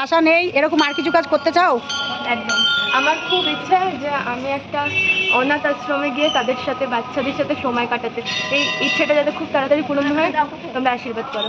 ভাষা নেই, এরকম আর কিছু কাজ করতে চাও? একদম। আমার খুব ইচ্ছা যে আমি একটা অনাথ আশ্রমে গিয়ে তাদের সাথে, বাচ্চাদের সাথে সময় কাটাতে। এই ইচ্ছেটা যাতে খুব তাড়াতাড়ি পূরণ হয়, তোমরা আশীর্বাদ করো।